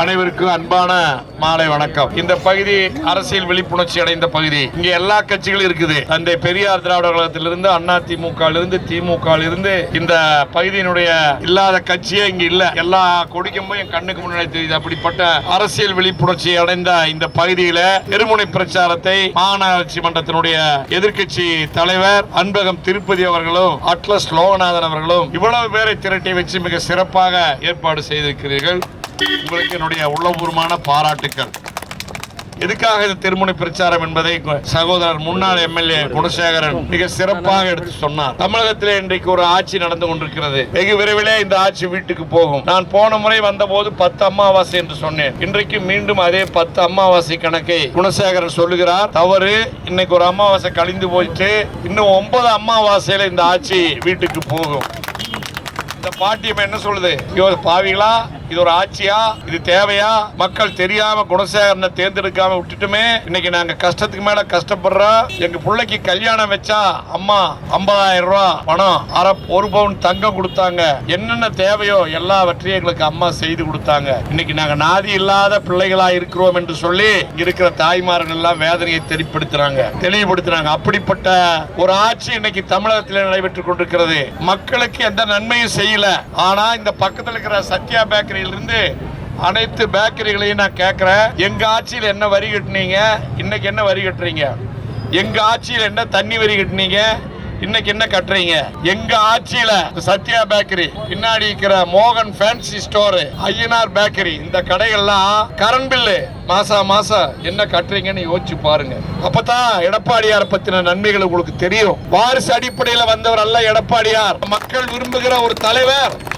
அனைவருக்கும் அன்பான மாலை வணக்கம். இந்த பகுதி அரசியல் விழிப்புணர்ச்சி அடைந்த பகுதி. இங்க எல்லா கட்சிகளும் இருக்குது. தந்தை பெரியார் திராவிட கழகத்திலிருந்து அண்ணா திமுக இருந்து திமுக இருந்து இந்த பகுதியினுடைய இல்லாத கட்சியே இங்க இல்ல. எல்லா கொடிக்கமும் என் கண்ணுக்கு முன்னாடி தெரியுது. அப்படிப்பட்ட அரசியல் விழிப்புணர்ச்சி அடைந்த இந்த பகுதியில எருமுனை பிரச்சாரத்தை மாநகராட்சி மன்றத்தினுடைய எதிர்க்கட்சி தலைவர் அன்பகம் திருப்பதி அவர்களும் அட்லஸ் லோகநாதன் அவர்களும் இவ்வளவு பேரை திரட்டி வச்சு மிக சிறப்பாக ஏற்பாடு செய்திருக்கிறீர்கள். உங்களுக்கு என்னுடைய உள்ளபூர்வமான பாராட்டுக்கள். எதுக்காக இந்த திருமுனை பிரச்சாரம் என்பதை சகோதரர் முன்னாள் எம்எல்ஏ குணசேகரன் மிக சிறப்பாக எடுத்து சொன்னார். தமிழகத்திலே இன்றைக்கு ஒரு ஆட்சி நடந்து கொண்டிருக்கிறது. வெகு விரைவிலே இந்த ஆட்சி வீட்டுக்கு போகும். நான் போன முறை வந்தபோது பத்து அமாவாசை என்று சொன்னேன். இன்றைக்கு மீண்டும் அதே பத்து அமாவாசை கணக்கை குணசேகரன் சொல்லுகிறார். தவறு. இன்னைக்கு ஒரு அமாவாசை கழிந்து போயிட்டு இன்னும் ஒன்பது அமாவாசையில இந்த ஆட்சி வீட்டுக்கு போகும். இந்த பாட்டியம் என்ன சொல்லுது? ஐயோ பாவிகளா? இது ஒரு ஆட்சியா? இது தேவையா? மக்கள் தெரியாம குணசேகரனை தேர்ந்தெடுக்காம விட்டுட்டுமே இன்னைக்கு நாங்க கஷ்டத்துக்கு மேல கஷ்டப்படுறோம் எங்க பிள்ளைக்கு கல்யாணம் வச்சா அம்மா ஐம்பதாயிரம் ரூபாய் பணம் அரை ஒரு பவுன் தங்கம் கொடுத்தாங்க. என்னென்ன தேவையோ எல்லாவற்றையும் எங்களுக்கு அம்மா செய்து கொடுத்தாங்க. இன்னைக்கு நாங்க நாதி இல்லாத பிள்ளைகளா இருக்கிறோம் என்று சொல்லி இருக்கிற தாய்மார்கள் எல்லாம் வேதனையை தெளிப்படுத்துறாங்க தெளிவுபடுத்துறாங்க. அப்படிப்பட்ட ஒரு ஆட்சி இன்னைக்கு தமிழகத்தில் நடைபெற்றுக் கொண்டிருக்கிறது. மக்களுக்கு எந்த நன்மையும் செய்யல. ஆனா இந்த பக்கத்தில் இருக்கிற சத்யா பேக்கரி இருந்து அனைத்து பேக்கரிகளையும் நான் கேட்குறேன் எங்க ஆட்சியில் என்ன வரி கட்டினீங்க? இன்னைக்கு என்ன வரி கட்டுறீங்க? எங்க ஆட்சியில் என்ன தண்ணி வரி கட்டினீங்க? இன்னைக்கு என்ன கட்டுறீங்க? எங்க ஆட்சியில சத்யா பேக்கரி பின்னாடி இருக்கிற மோகன் ஃபேன்சி ஸ்டோர் ஐயனார் பேக்கரி இந்த கடைகள்லாம் கரண்ட் பில்லு மாசா மாசம் என்ன கட்டுறீங்கன்னு யோசிச்சு பாருங்க. அப்பதான் எடப்பாடியார் பத்தின நன்மைகள் உங்களுக்கு தெரியும். வாரிசு அடிப்படையில வந்தவர் அல்ல எடப்பாடியார். மக்கள் விரும்புகிற ஒரு தலைவர்.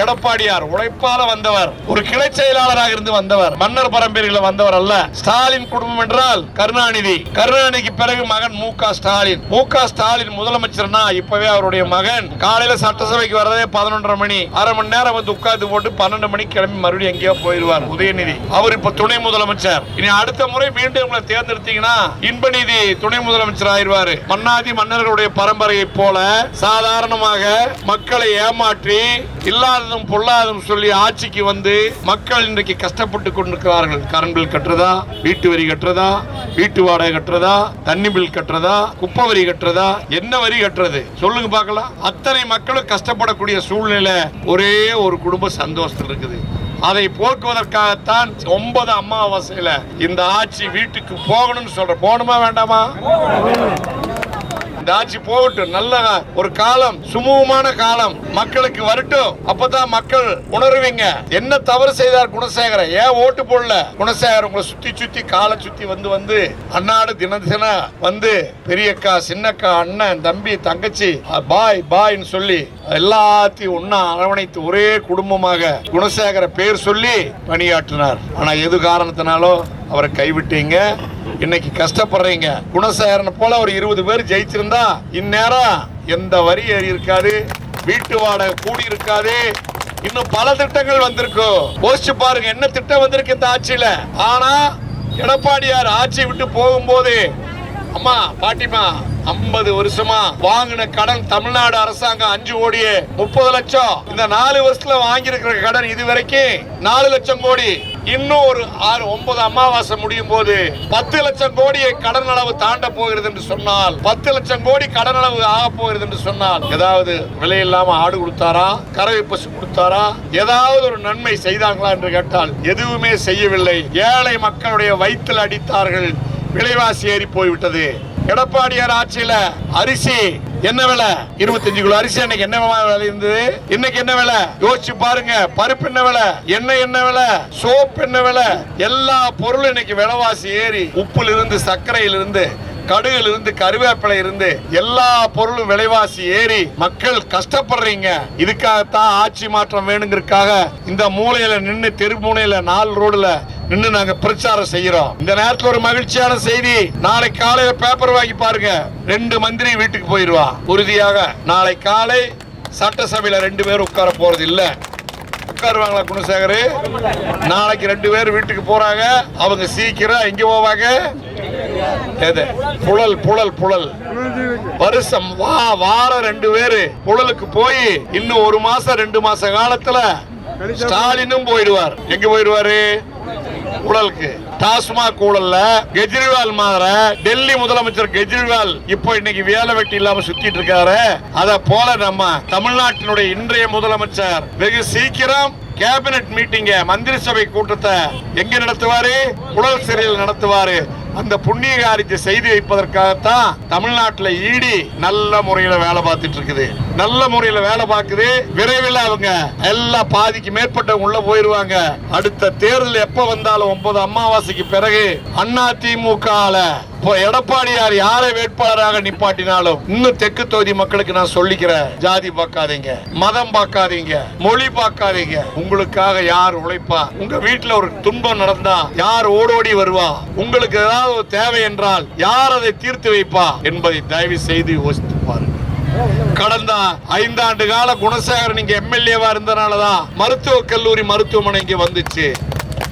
எடப்பாடியார் உழைப்பால வந்தவர் ஒரு கிளை செயலாளராக இருந்து வந்தவர் மன்னர் பரம்பரையில் வந்தவர் அல்ல. ஸ்டாலின் குடும்பம் என்றால் கருணாநிதி. கருணாநிதிக்கு பிறகு மகன் மு ஸ்டாலின். மு ஸ்டாலின் முதலமைச்சர்னா இப்பவே அவருடைய மகன். காலையில சட்டசபைக்கு வர்றதே பதினொன்றரை மணி. அரை மணி நேரம் வந்து உட்கார்ந்து போட்டு பன்னெண்டு மணிக்கு கிளம்பி மறுபடியும் எங்கேயோ போயிடுவார் உதயநிதி. அவர் இப்ப துணை முதலமைச்சர். இனி அடுத்த முறை மீண்டும் உங்களை தேர்ந்தெடுத்தீங்கன்னா இன்பநிதி துணை முதலமைச்சர் ஆயிருவாரு. மன்னாதி மன்னர்களுடைய பரம்பரையை போல சாதாரணமாக மக்களை ஏமாற்றி இல்லாததும் பொல்லாததும் சொல்லி ஆட்சிக்கு வந்து மக்கள் இன்றைக்கு கஷ்டப்பட்டு கொண்டிருக்கிறார்கள். கரண்ட் பில் கட்டுறதா? வீட்டு வரி கட்டுறதா? வீட்டு வாடகை கட்டுறதா? தண்ணி பில் கட்டுறதா? குப்பை வரி கட்டுறதா? என்ன வரி கட்டுறது? சொல்லுங்க பார்க்கலாம். அத்தனை மக்களும் கஷ்டப்படக்கூடிய சூழ்நிலை ஒரே ஒரு குடும்ப சந்தோஷத்தில் இருக்குது. அதை போக்குவதற்காகத்தான் ஒன்பது அமாவாசையில இந்த ஆட்சி வீட்டுக்கு போகணும்னு சொல்ற. போகணுமா வேண்டாமா? இந்த ஆட்சி போகட்டும் நல்ல ஒரு காலம் சுமூகமான காலம். மக்களுக்கு வரட்டும். அப்பதான் மக்கள் உணர்வீங்க. என்ன தவறு செய்தார் குணசேகரன்? ஏன் ஓட்டு போடல? குணசேகர் உங்களை சுத்தி சுத்தி காலை சுத்தி வந்து வந்து அன்னாடு தின தினம் வந்து பெரியக்கா சின்னக்கா அண்ணன் தம்பி தங்கச்சி பாய் பாய்ன்னு சொல்லி எல்லாத்தையும் ஒன்னா அரவணைத்து ஒரே குடும்பமாக குணசேகர பேர் சொல்லி பணியாற்றினார். ஆனா எது காரணத்தினாலோ அவரை கைவிட்டீங்க. இன்னைக்கு கஷ்டப்படுறீங்க. குணசேகரனை போல ஒரு இருபது பேர் ஜெயிச்சிருந்தா இந்நேரம் எந்த வரி ஏறி இருக்காது வீட்டு வாடகை கூடி இருக்காது. இன்னும் பல திட்டங்கள் வந்திருக்கும் யோசிச்சு பாருங்க என்ன திட்டம் வந்திருக்கு இந்த ஆட்சியில? ஆனா எடப்பாடியார் ஆட்சி விட்டு போகும்போது அம்மா பாட்டிமா ஐம்பது வருஷமா வாங்கின கடன் தமிழ்நாடு அரசாங்கம் அஞ்சு கோடியே முப்பது லட்சம். இந்த நாலு வருஷத்துல வாங்கியிருக்கிற கடன் இது வரைக்கும் நாலு லட்சம் கோடி. இன்னும் ஒரு ஆறு ஒன்பது அமாவாசை முடியும் போது பத்து லட்சம் கோடியை கடன் அளவு தாண்ட போகிறது என்று சொன்னால் பத்து லட்சம் கோடி கடன் அளவு ஆக போகிறது என்று சொன்னால் ஏதாவது விலை இல்லாம ஆடு கொடுத்தாரா? கறவை பசு கொடுத்தாரா? ஏதாவது ஒரு நன்மை செய்தாங்களா என்று கேட்டால் எதுவுமே செய்யவில்லை. ஏழை மக்களுடைய வயிற்றில் அடித்தார்கள். விலைவாசி ஏறி போய்விட்டது. எடப்பாடியார் ஆட்சியில அரிசி என்ன விலை? இருபத்தஞ்சு கிலோ அரிசி அன்னைக்கு என்ன விலை இருந்தது? இன்னைக்கு என்ன விலை? யோசிச்சு பாருங்க பருப்பு என்ன விலை? எண்ணெய் என்ன விலை? சோப்பு என்ன விலை? எல்லா பொருளும் இன்னைக்கு விலைவாசி ஏறி உப்புல இருந்து சர்க்கரையில இருந்து கடுகுல இருந்து கருவேப்பிலை இருந்து எல்லா பொருளும் விலைவாசி ஏறி மக்கள் கஷ்டப்படுறீங்க. இதுக்காகத்தான் ஆட்சி மாற்றம் வேணுங்கிறதுக்காக இந்த மூலையில நின்று தெரு மூலையில நாலு ரோடுல நின்று நாங்க பிரச்சாரம் செய்யறோம். இந்த நேரத்துல ஒரு மகிழ்ச்சியான செய்தி. நாளை காலையில பேப்பர் வாங்கி பாருங்க. ரெண்டு மந்திரி வீட்டுக்கு போயிருவா. உறுதியாக நாளை காலை சட்டசபையில ரெண்டு பேரும் உட்கார போறது இல்ல. உட்காருவாங்களா குணசேகர்? நாளைக்கு ரெண்டு பேர் வீட்டுக்கு போறாங்க. அவங்க சீக்கிரம் எங்க போவாங்க. எது? புழல் புழல் புழல். வருஷம் வா வாரம் ரெண்டு பேரு புழலுக்கு போய் இன்னும் ஒரு மாசம் ரெண்டு மாச காலத்துல ஸ்டாலினும் போயிடுவார். எங்க போயிடுவாரு? ஊழலுக்கு டாஸ்மாக் ஊழல்ல கெஜ்ரிவால் மாற டெல்லி முதலமைச்சர் கெஜ்ரிவால் இப்போ இன்னைக்கு வேலை வெட்டி இல்லாம சுத்திட்டு இருக்காரு. அத போல நம்ம தமிழ்நாட்டினுடைய இன்றைய முதலமைச்சர் வெகு சீக்கிரம் கேபினட் மீட்டிங்க மந்திரி சபை கூட்டத்தை எங்க நடத்துவாரு? உடல் சிறையில் நடத்துவாரு. அந்த புண்ணிய காரியத்தை செய்து வைப்பதற்காகத்தான் தமிழ்நாட்டில் ஈடி நல்ல முறையில் வேலை பார்த்துட்டு இருக்குது. நல்ல முறையில் வேலை பார்க்குது. விரைவில் அவங்க எல்லா பாதிக்கு மேற்பட்டவங்க உள்ள போயிருவாங்க. அடுத்த தேர்தல் எப்ப வந்தாலும் ஒன்பது அமாவாசைக்கு பிறகு அண்ணா திமுக இப்போ எடப்பாடியார் யாரை வேட்பாளராக நிப்பாட்டினாலும் இன்னும் தெற்கு தொகுதி மக்களுக்கு நான் சொல்லிக்கிறேன். ஜாதி பார்க்காதீங்க மதம் பார்க்காதீங்க மொழி பார்க்காதீங்க. உங்களுக்காக யார் உழைப்பா? உங்க வீட்டுல ஒரு துன்பம் நடந்தா யார் ஓடோடி வருவா? உங்களுக்கு ஏதாவது தேவை என்றால் யார் அதை தீர்த்து வைப்பா என்பதை தயவு செய்து யோசித்து கடந்த ஐந்தாண்டு கால குணசேகரன் இங்க எம்எல்ஏவா இருந்தனாலதான் மருத்துவக் கல்லூரி மருத்துவமனை இங்க வந்துச்சு.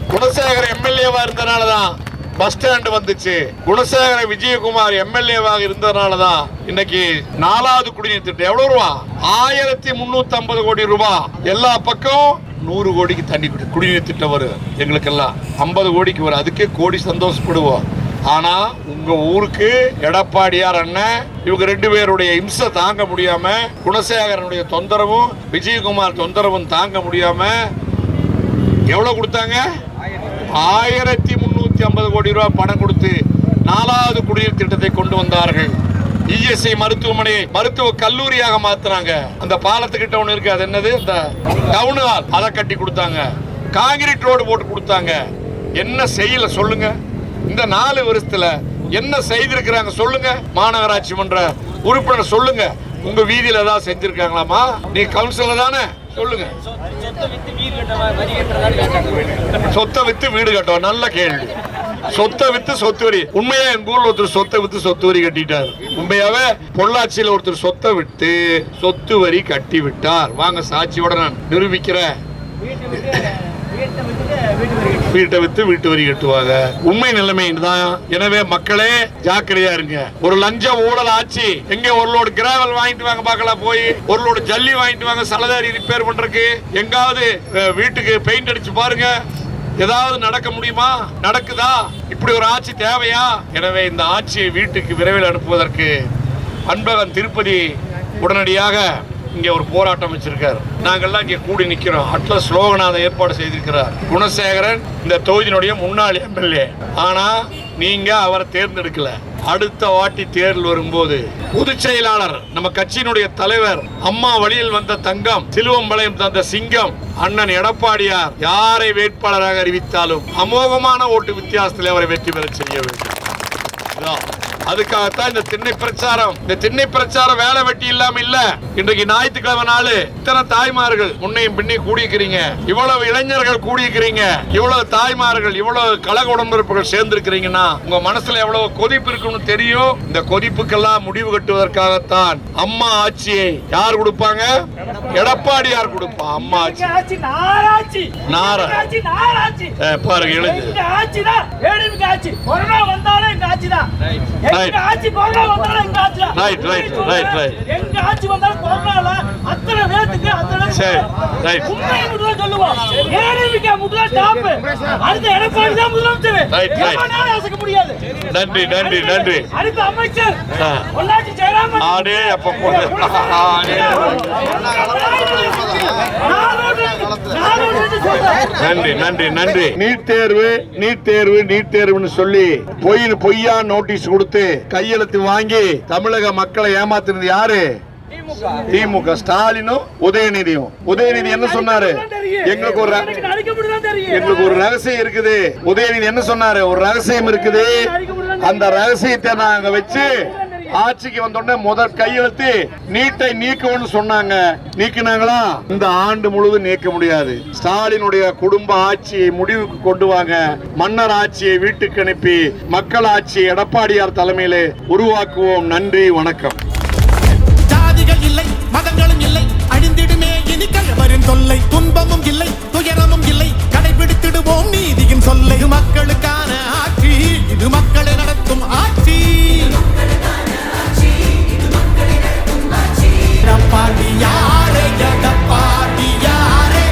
குணசேகர் எம்எல்ஏவா இருந்தனாலதான் பஸ் ஸ்டாண்ட் வந்துச்சு. குணசேகர விஜயகுமார் எம்எல்ஏவாக இருந்ததுனாலதான் இன்னைக்கு நாலாவது குடிநீர் திட்டம். எவ்வளவு ரூபா? ஆயிரத்தி முன்னூத்தி ஐம்பது கோடி ரூபாய் எல்லா பக்கம் நூறு கோடிக்கு தண்ணி குடிநீர் திட்டம் வரும். எங்களுக்கெல்லாம் ஐம்பது கோடிக்கு வரும். அதுக்கே கோடி சந்தோஷப்படுவோம். ஆனா உங்க ஊருக்கு எடப்பாடியார் அண்ணன் இவங்க ரெண்டு பேருடைய இம்சை தாங்க முடியாம குணசேகரனுடைய தொந்தரவும் விஜயகுமார் தொந்தரவும் தாங்க முடியாம எவ்வளவு கொடுத்தாங்க? ஆயிரத்தி முன்னூத்தி ஐம்பது கோடி ரூபாய் பணம் கொடுத்து நாலாவது குடிநீர் திட்டத்தை கொண்டு வந்தார்கள். இஎஸ்ஐ மருத்துவமனை மருத்துவ கல்லூரியாக மாத்துறாங்க அந்த பாலத்துக்கிட்ட ஒண்ணு இருக்கு அது என்னது? இந்த டவுன் ஹால். அதை கட்டி கொடுத்தாங்க. காங்கிரீட் ரோடு போட்டு கொடுத்தாங்க. என்ன செய்யல சொல்லுங்க. இந்த நாலு வருஷத்துல என்ன செய்திருக்கிறாங்க சொல்லுங்க. மாநகராட்சி மன்ற உறுப்பினர் சொல்லுங்க. உங்க வீதியில ஏதாவது செஞ்சிருக்காங்களாமா? நீ கவுன்சிலர் தானே? சொல்லுங்க. சொத்தை வித்து வீடு கட்டுவோம் நல்ல கேள்வி. சொத்தை வித்து சொத்து வரி. உண்மையா எங்க ஊர்ல ஒருத்தர் சொத்தை வித்து சொத்து வரி கட்டிட்டார். உண்மையாவே பொள்ளாச்சியில ஒருத்தர் சொத்தை விட்டு சொத்து வரி கட்டி விட்டார். வாங்க சாட்சியோட நான் நிரூபிக்கிறேன். வீட்டை வித்து வீட்டு வரி கட்டுவாங்க. உண்மை நிலைமை தான் எனவே மக்களே ஜாக்கிரதையா இருங்க. ஒரு லஞ்ச ஊழல் ஆட்சி எங்க ஒரு லோடு கிராவல் வாங்கிட்டு வாங்க பார்க்கலாம் போய் ஒரு லோடு ஜல்லி வாங்கிட்டு வாங்க சலதாரி ரிப்பேர் பண்றதுக்கு. எங்காவது வீட்டுக்கு பெயிண்ட் அடிச்சு பாருங்க. ஏதாவது நடக்க முடியுமா? நடக்குதா? இப்படி ஒரு ஆட்சி தேவையா? எனவே இந்த ஆட்சியை வீட்டுக்கு விரைவில் அனுப்புவதற்கு அன்பகன் திருப்பதி உடனடியாக இங்கே ஒரு போராட்டம் வச்சிருக்காரு. நாங்கெல்லாம் இங்கே கூடி நிற்கிறோம் அட்லஸ் ஸ்லோகநாதன் ஏற்பாடு செய்திருக்கிறார். குணசேகரன் இந்த தொகுதியினுடைய முன்னாள் எம்எல்ஏ. ஆனால் நீங்கள் அவரை தேர்ந்தெடுக்கல. அடுத்த வாட்டி தேர்தல் வரும்போது பொதுச் செயலாளர் நம்ம கட்சியினுடைய தலைவர் அம்மா வழியில் வந்த தங்கம் சிலுவம்பாளையம் தந்த சிங்கம் அண்ணன் எடப்பாடியார் யாரை வேட்பாளராக அறிவித்தாலும் அமோகமான ஓட்டு வித்தியாசத்தில் அவரை வெற்றி பெற செய்ய வேண்டும். இதான். அதுக்காகத்தான் இந்த திண்ணை பிரச்சாரம். இந்த திண்ணை பிரச்சாரம் வேலை வெட்டி இல்லாம இல்ல. இன்றைக்கு ஞாயிற்றுக்கிழமை நாள் இத்தனை தாய்மார்கள் முன்னையும் பின்னையும் கூடியிருக்கிறீங்க. இவ்வளவு இளைஞர்கள் கூடியிருக்கிறீங்க. இவ்வளவு தாய்மார்கள் இவ்வளவு கழக உடன்பிறப்புகள் சேர்ந்திருக்கிறீங்கன்னா உங்க மனசுல எவ்வளவு கொதிப்பு இருக்குன்னு தெரியும்? இந்த கொதிப்புக்கெல்லாம் முடிவு கட்டுவதற்காகத்தான் அம்மா ஆட்சியை யார் கொடுப்பாங்க? எடப்பாடியார் கொடுப்பா அம்மா ஆட்சி. நாராட்சி பாருங்க எழுது. எங்க ஆட்சி கொரோனா வந்தாலும் எங்க ஆட்சி. எங்க ஆட்சி கொரோனா வந்தாலும் எங்க ஆட்சி வந்தாலும் கொரோனால அத்தனை பேத்துக்கு அத்தனை சரி, right. உண்மையை மட்டும் சொல்லுவோம். ஏடிஎம்கே மட்டும் தான் டாப் அடுத்த எடப்பாடி தான் முதலமைச்சர். Right, right. எவனாலும் அசைக்க முடியாது. நன்றி நன்றி நன்றி. அடுத்த அமைச்சர். பொள்ளாச்சி ஜெயராமன். ஆடே அப்ப போடு. ஆடே. நன்றி நன்றி நன்றி. நீட் தேர்வு நீட் தேர்வு நீட் தேர்வுன்னு சொல்லி பொய் பொய்யா நோட்டீஸ் கொடுத்து கையெழுத்து வாங்கி தமிழக மக்களை ஏமாத்தினது யாரு? திமுக. ஸ்டாலினும் உதயநிதியும். உதயநிதி என்ன சொன்னாரு? எங்களுக்கு ஒரு எங்களுக்கு ஒரு ரகசியம் இருக்குது. உதயநிதி என்ன சொன்னாரு? ஒரு ரகசியம் இருக்குது. அந்த ரகசியத்தை நாங்க வச்சு ஆட்சிக்கு வந்தோடனே முதல் கையெழுத்து நீட்டை நீக்குவோம்னு சொன்னாங்க. நீக்கினாங்களா? இந்த ஆண்டு முழுவதும் நீக்க முடியாது. ஸ்டாலினுடைய குடும்ப ஆட்சியை முடிவுக்கு கொண்டு வாங்க. மன்னர் ஆட்சியை வீட்டுக்கு அனுப்பி மக்கள் ஆட்சி எடப்பாடியார் தலைமையிலே உருவாக்குவோம். நன்றி வணக்கம்.